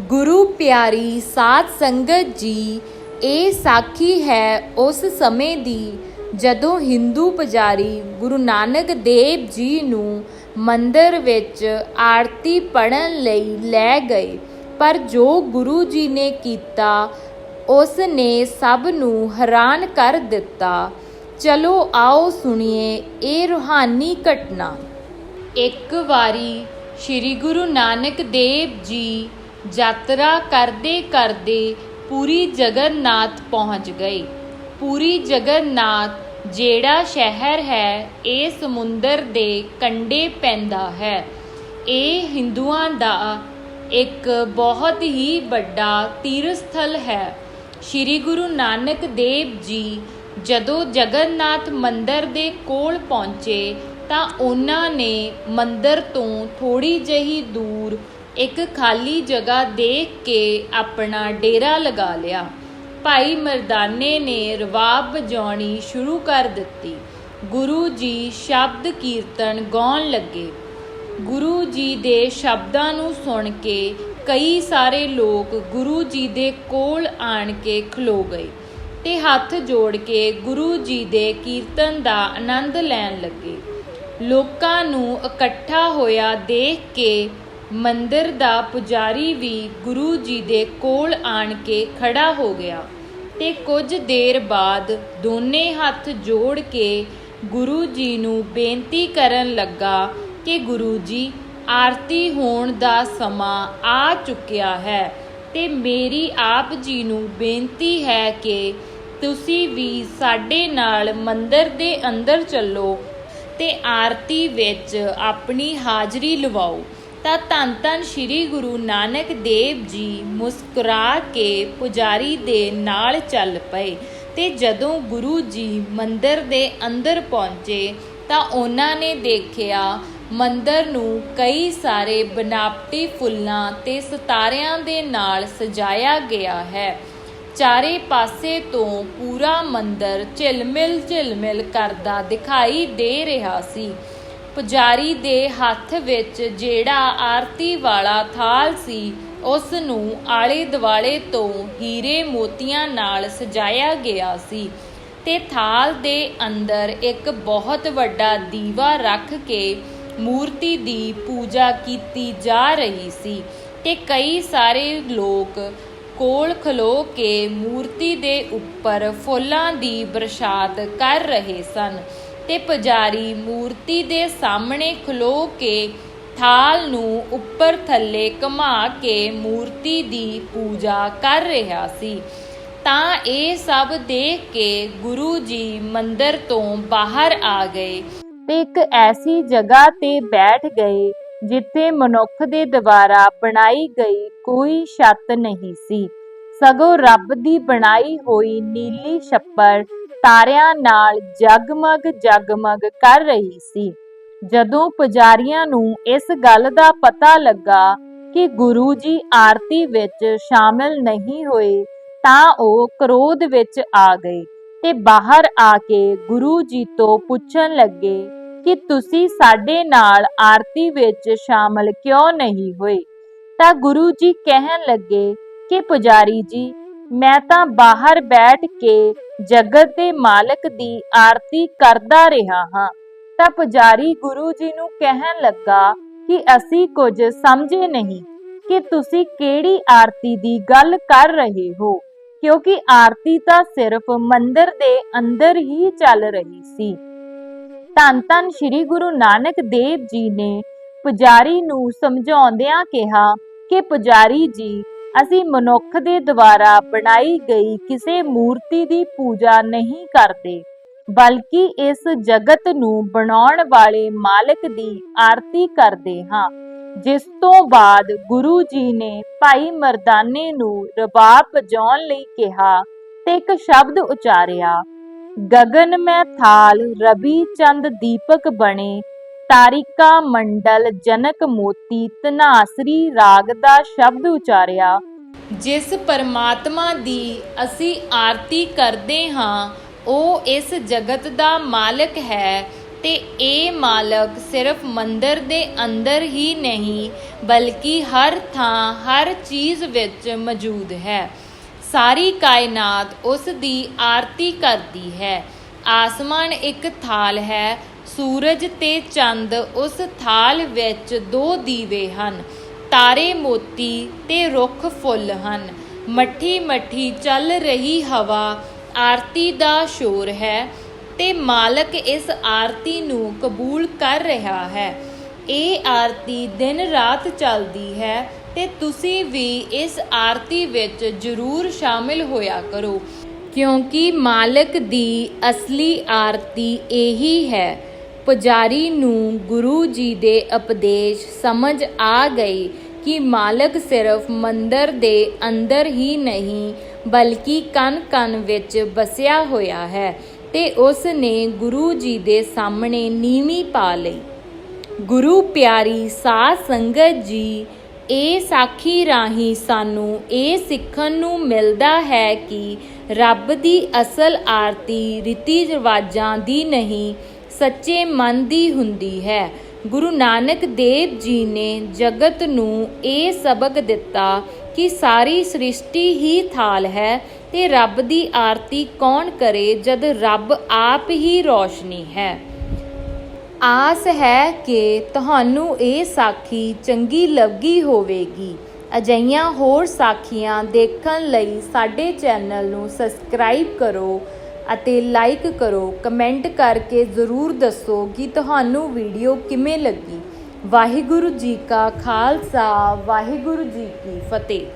ਗੁਰੂ ਪਿਆਰੀ ਸਾਧ ਸੰਗਤ ਜੀ, ਇਹ ਸਾਖੀ ਹੈ ਉਸ ਸਮੇਂ ਦੀ ਜਦੋਂ ਹਿੰਦੂ ਪੁਜਾਰੀ ਗੁਰੂ ਨਾਨਕ ਦੇਵ ਜੀ ਨੂੰ ਮੰਦਰ ਵਿੱਚ ਆਰਤੀ ਪੜਨ ਲਈ ਲੈ ਗਏ। ਪਰ ਜੋ ਗੁਰੂ ਜੀ ਨੇ ਕੀਤਾ, ਉਸ ਨੇ ਸਭ ਨੂੰ ਹੈਰਾਨ ਕਰ ਦਿੱਤਾ। ਚਲੋ ਆਓ ਸੁਣੀਏ ਇਹ ਰੂਹਾਨੀ ਘਟਨਾ। ਇੱਕ ਵਾਰੀ ਸ੍ਰੀ ਗੁਰੂ ਨਾਨਕ ਦੇਵ ਜੀ ਯਾਤਰਾ ਕਰਦੇ ਕਰਦੇ ਪੂਰੀ ਜਗਨਨਾਥ ਪਹੁੰਚ ਗਏ ਪੂਰੀ ਜਗਨਨਾਥ ਜਿਹੜਾ ਸ਼ਹਿਰ ਹੈ, ਇਹ ਸਮੁੰਦਰ ਦੇ ਕੰਢੇ ਪੈਂਦਾ ਹੈ। ਇਹ ਹਿੰਦੂਆਂ ਦਾ ਇੱਕ ਬਹੁਤ ਹੀ ਵੱਡਾ ਤੀਰਥ ਸਥਲ ਹੈ। ਸ੍ਰੀ ਗੁਰੂ ਨਾਨਕ ਦੇਵ ਜੀ ਜਦੋਂ ਜਗਨਨਾਥ ਮੰਦਰ ਦੇ ਕੋਲ ਪਹੁੰਚੇ ਤਾਂ ਉਹਨਾਂ ਨੇ ਮੰਦਰ ਤੋਂ ਥੋੜੀ ਜਿਹੀ ਦੂਰ ਇੱਕ ਖਾਲੀ ਜਗ੍ਹਾ ਦੇਖ ਕੇ ਆਪਣਾ ਡੇਰਾ ਲਗਾ ਲਿਆ। ਭਾਈ ਮਰਦਾਨੇ ਨੇ ਰਵਾਬ ਵਜਾਉਣੀ ਸ਼ੁਰੂ ਕਰ ਦਿੱਤੀ। ਗੁਰੂ ਜੀ ਸ਼ਬਦ ਕੀਰਤਨ ਗਾਉਣ ਲੱਗੇ। ਗੁਰੂ ਜੀ ਦੇ ਸ਼ਬਦਾਂ ਨੂੰ ਸੁਣ ਕੇ ਕਈ ਸਾਰੇ ਲੋਕ ਗੁਰੂ ਜੀ ਦੇ ਕੋਲ ਆਣ ਕੇ ਖਲੋ ਗਏ ਤੇ ਹੱਥ ਜੋੜ ਕੇ ਗੁਰੂ ਜੀ ਦੇ ਕੀਰਤਨ ਦਾ ਆਨੰਦ ਲੈਣ ਲੱਗੇ। ਲੋਕਾਂ ਨੂੰ ਇਕੱਠਾ ਹੋਇਆ ਦੇਖ ਕੇ ਮੰਦਰ ਦਾ ਪੁਜਾਰੀ ਵੀ ਗੁਰੂ ਜੀ ਦੇ ਕੋਲ ਆਣ ਕੇ ਖੜਾ ਹੋ ਗਿਆ ਤੇ ਕੁਝ ਦੇਰ ਬਾਅਦ ਦੋਨੇ ਹੱਥ ਜੋੜ ਕੇ ਗੁਰੂ ਜੀ ਨੂੰ ਬੇਨਤੀ ਕਰਨ ਲੱਗਾ ਕਿ ਗੁਰੂ ਜੀ, ਆਰਤੀ ਹੋਣ ਦਾ ਸਮਾਂ ਆ ਚੁੱਕਿਆ ਹੈ ਤੇ ਮੇਰੀ ਆਪ ਜੀ ਨੂੰ ਬੇਨਤੀ ਹੈ ਕਿ ਤੁਸੀਂ ਵੀ ਸਾਡੇ ਨਾਲ ਮੰਦਰ ਦੇ ਅੰਦਰ ਚੱਲੋ ਤੇ ਆਰਤੀ ਵਿੱਚ ਆਪਣੀ ਹਾਜ਼ਰੀ ਲਵਾਓ। ਤਾਂ ਧੰਨ ਧੰਨ ਸ੍ਰੀ ਗੁਰੂ ਨਾਨਕ ਦੇਵ ਜੀ ਮੁਸਕਰਾ ਕੇ ਪੁਜਾਰੀ ਦੇ ਨਾਲ ਚੱਲ ਪਏ। ਤੇ ਜਦੋਂ ਗੁਰੂ ਜੀ ਮੰਦਰ ਦੇ ਅੰਦਰ ਪਹੁੰਚੇ ਤਾਂ ਉਹਨਾਂ ਨੇ ਦੇਖਿਆ ਮੰਦਰ ਨੂੰ ਕਈ ਸਾਰੇ ਬਨਾਵਟੀ ਫੁੱਲਾਂ ਤੇ ਸਿਤਾਰਿਆਂ ਦੇ ਨਾਲ ਸਜਾਇਆ ਗਿਆ ਹੈ। ਚਾਰੇ ਪਾਸੇ ਤੋਂ ਪੂਰਾ ਮੰਦਰ ਝਿਲਮਿਲ ਝਿਲਮਿਲ ਕਰਦਾ ਦਿਖਾਈ ਦੇ ਰਿਹਾ ਸੀ। ਪੁਜਾਰੀ ਦੇ ਹੱਥ ਵਿੱਚ ਜਿਹੜਾ ਆਰਤੀ ਵਾਲਾ ਥਾਲ ਸੀ, ਉਸ ਨੂੰ ਆਲੇ ਦੁਆਲੇ ਤੋਂ ਹੀਰੇ ਮੋਤੀਆਂ ਨਾਲ ਸਜਾਇਆ ਗਿਆ ਸੀ ਤੇ ਥਾਲ ਦੇ ਅੰਦਰ ਇੱਕ ਬਹੁਤ ਵੱਡਾ ਦੀਵਾ ਰੱਖ ਕੇ ਮੂਰਤੀ ਦੀ ਪੂਜਾ ਕੀਤੀ ਜਾ ਰਹੀ ਸੀ ਤੇ ਕਈ ਸਾਰੇ ਲੋਕ ਕੋਲ ਖਲੋ ਕੇ ਮੂਰਤੀ ਦੇ ਉੱਪਰ ਫੁੱਲਾਂ ਦੀ ਬਰਸਾਤ ਕਰ ਰਹੇ ਸਨ। ਤੇ ਪੁਜਾਰੀ ਮੂਰਤੀ ਦੇ ਸਾਹਮਣੇ ਖਲੋ ਕੇ ਥਾਲ ਨੂੰ ਉੱਪਰ ਥੱਲੇ ਘੁਮਾ ਕੇ ਮੂਰਤੀ ਦੀ ਪੂਜਾ ਕਰ ਰਿਹਾ ਸੀ। ਤਾਂ ਇਹ ਸਭ ਦੇਖ ਕੇ ਗੁਰੂ ਜੀ ਮੰਦਰ ਤੋਂ ਬਾਹਰ ਆ ਗਏ। ਤੇ ਇੱਕ ਐਸੀ ਜਗ੍ਹਾ ਤੇ ਬੈਠ ਗਏ ਜਿੱਥੇ ਮਨੁੱਖ ਦੇ ਦੁਆਰਾ ਬਣਾਈ ਗਈ ਕੋਈ ਛੱਤ ਨਹੀਂ ਸੀ। ਸਗੋਂ ਰੱਬ ਦੀ ਬਣਾਈ ਹੋਈ ਨੀਲੀ ਛੱਪਰ ਤਾਰਿਆਂ ਨਾਲ ਜਗਮਗ ਜਗਮਗ ਕਰ ਰਹੀ ਸੀ। ਜਦੋਂ ਪੁਜਾਰੀਆਂ ਨੂੰ ਇਸ ਗੱਲ ਦਾ ਪਤਾ ਲੱਗਾ ਕਿ ਗੁਰੂ ਜੀ ਆਰਤੀ ਵਿੱਚ ਸ਼ਾਮਿਲ ਨਹੀਂ ਹੋਏ, ਤਾਂ ਉਹ ਕ੍ਰੋਧ ਵਿੱਚ ਆ ਗਏ ਤੇ ਬਾਹਰ ਆ ਕੇ ਗੁਰੂ ਜੀ ਤੋਂ ਪੁੱਛਣ ਲੱਗੇ ਕਿ ਤੁਸੀਂ ਸਾਡੇ ਨਾਲ ਆਰਤੀ ਵਿੱਚ ਸ਼ਾਮਲ ਕਿਉਂ ਨਹੀਂ ਹੋਏ? ਤਾਂ ਗੁਰੂ ਜੀ ਕਹਿਣ ਲੱਗੇ ਕਿ ਪੁਜਾਰੀ ਜੀ ਮੈਂ ਤਾਂ ਬਾਹਰ ਬੈਠ ਕੇ ਜਗਤ ਦੇ ਮਾਲਕ ਦੀ ਆਰਤੀ ਕਰਦਾ ਰਿਹਾ ਹਾਂ। ਤਾਂ ਪੁਜਾਰੀ ਗੁਰੂ ਜੀ ਨੂੰ ਕਹਿਣ ਲੱਗਾ ਕਿ ਅਸੀਂ ਕੁਝ ਸਮਝੇ ਨਹੀਂ ਕਿ ਤੁਸੀਂ ਕਿਹੜੀ ਆਰਤੀ ਦੀ ਗੱਲ ਕਰ ਰਹੇ ਹੋ, ਕਿਉਂਕਿ ਆਰਤੀ ਤਾਂ ਸਿਰਫ ਮੰਦਰ ਦੇ ਅੰਦਰ ਹੀ ਚੱਲ ਰਹੀ ਸੀ। ਧੰਨ ਧੰਨ ਸ੍ਰੀ ਗੁਰੂ ਨਾਨਕ ਦੇਵ ਜੀ ਨੇ ਪੁਜਾਰੀ ਨੂੰ ਸਮਝਾਉਂਦਿਆਂ ਕਿਹਾ ਕਿ ਪੁਜਾਰੀ ਜੀ ਅਸੀਂ ਮਨੁੱਖ ਦੇ ਦੁਆਰਾ ਬਣਾਈ ਗਈ ਕਿਸੇ ਮੂਰਤੀ ਦੀ ਪੂਜਾ ਨਹੀਂ ਕਰਦੇ, ਬਲਕਿ ਇਸ ਜਗਤ ਨੂੰ ਬਣਾਉਣ ਵਾਲੇ ਮਾਲਕ ਦੀ ਆਰਤੀ ਕਰਦੇ ਹਾਂ, ਜਿਸ ਤੋਂ ਬਾਅਦ ਗੁਰੂ ਜੀ ਨੇ ਭਾਈ ਮਰਦਾਨੇ ਨੂੰ ਰਬਾਬ ਪਜਾਉਣ ਲਈ ਕਿਹਾ ਤੇ ਇੱਕ ਸ਼ਬਦ ਉਚਾਰਿਆ ਗगन ਮੈਂ ਥਾਲ, ਰਵੀ ਚੰਦ ਦੀਪਕ ਬਣੇ ਤਾਰਿਕਾ ਮੰਡਲ ਜਨਕ ਮੋਤੀ ਤਨਾਸਰੀ ਰਾਗ ਦਾ ਸ਼ਬਦ ਉਚਾਰਿਆ। ਜਿਸ ਪਰਮਾਤਮਾ ਦੀ ਅਸੀਂ ਆਰਤੀ ਕਰਦੇ ਹਾਂ, ਉਹ ਇਸ ਜਗਤ ਦਾ ਮਾਲਕ ਹੈ ਤੇ ਇਹ ਮਾਲਕ ਸਿਰਫ ਮੰਦਰ ਦੇ ਅੰਦਰ ਹੀ ਨਹੀਂ, ਬਲਕਿ ਹਰ ਥਾਂ, ਹਰ ਚੀਜ਼ ਵਿੱਚ ਮੌਜੂਦ ਹੈ। ਸਾਰੀ ਕਾਇਨਾਤ ਉਸ ਦੀ ਆਰਤੀ ਕਰਦੀ ਹੈ। ਆਸਮਾਨ ਇੱਕ ਥਾਲ ਹੈ ਸੂਰਜ ਤੇ ਚੰਦ ਉਸ ਥਾਲ ਵਿੱਚ ਦੋ ਦੀਵੇ ਹਨ, ਤਾਰੇ ਮੋਤੀ ਤੇ ਰੁੱਖ ਫੁੱਲ ਹਨ। ਮੱਠੀ ਮੱਠੀ ਚੱਲ ਰਹੀ ਹਵਾ ਆਰਤੀ ਦਾ ਸ਼ੋਰ ਹੈ ਤੇ ਮਾਲਕ ਇਸ ਆਰਤੀ ਨੂੰ ਕਬੂਲ ਕਰ ਰਿਹਾ ਹੈ। ਇਹ ਆਰਤੀ ਦਿਨ ਰਾਤ ਚੱਲਦੀ ਹੈ ਤੇ ਤੁਸੀਂ ਵੀ ਇਸ ਆਰਤੀ ਵਿੱਚ ਜ਼ਰੂਰ ਸ਼ਾਮਿਲ ਹੋਇਆ ਕਰੋ, ਕਿਉਂਕਿ ਮਾਲਕ ਦੀ ਅਸਲੀ ਆਰਤੀ ਇਹੀ ਹੈ। ਪੁਜਾਰੀ ਨੂੰ ਗੁਰੂ ਜੀ ਦੇ ਉਪਦੇਸ਼ ਸਮਝ ਆ ਗਈ ਕਿ ਮਾਲਕ ਸਿਰਫ ਮੰਦਰ ਦੇ ਅੰਦਰ ਹੀ ਨਹੀਂ, ਬਲਕਿ ਕਨ ਕਨ ਵਿੱਚ ਵਸਿਆ ਹੋਇਆ ਹੈ ਤੇ ਉਸ ਨੇ ਗੁਰੂ ਜੀ ਦੇ ਸਾਹਮਣੇ ਨੀਵੀਂ ਪਾ ਲਈ। ਗੁਰੂ ਪਿਆਰੀ, ਸਾਧ ਸੰਗਤ ਜੀ ਇਹ ਸਾਖੀ ਰਾਹੀਂ ਸਾਨੂੰ ਇਹ ਸਿੱਖਣ ਨੂੰ ਮਿਲਦਾ ਹੈ ਕਿ ਰੱਬ ਦੀ ਅਸਲ ਆਰਤੀ ਰੀਤੀ ਰਿਵਾਜਾਂ ਦੀ ਨਹੀਂ ਸੱਚੇ ਮਨ ਦੀ ਹੁੰਦੀ ਹੈ। ਗੁਰੂ ਨਾਨਕ ਦੇਵ ਜੀ ਨੇ ਜਗਤ ਨੂੰ ਇਹ ਸਬਕ ਦਿੱਤਾ ਕਿ ਸਾਰੀ ਸ੍ਰਿਸ਼ਟੀ ਹੀ ਥਾਲ ਹੈ ਤੇ ਰੱਬ ਦੀ ਆਰਤੀ ਕੌਣ ਕਰੇ ਜਦ ਰੱਬ ਆਪ ਹੀ ਰੋਸ਼ਨੀ ਹੈ। ਆਸ ਹੈ ਕਿ ਤੁਹਾਨੂੰ ਇਹ ਸਾਖੀ ਚੰਗੀ ਲੱਗੀ ਹੋਵੇਗੀ। ਅਜਈਆਂ ਹੋਰ ਸਾਖੀਆਂ ਦੇਖਣ ਲਈ ਸਾਡੇ ਚੈਨਲ ਨੂੰ ਸਬਸਕ੍ਰਾਈਬ ਕਰੋ ਅਤੇ ਲਾਈਕ ਕਰੋ ਕਮੈਂਟ ਕਰਕੇ ਜ਼ਰੂਰ ਦੱਸੋ ਕਿ ਤੁਹਾਨੂੰ ਵੀਡੀਓ ਕਿਵੇਂ ਲੱਗੀ। ਵਾਹਿਗੁਰੂ ਜੀ ਕਾ ਖਾਲਸਾ, ਵਾਹਿਗੁਰੂ ਜੀ ਕੀ ਫਤਿਹ।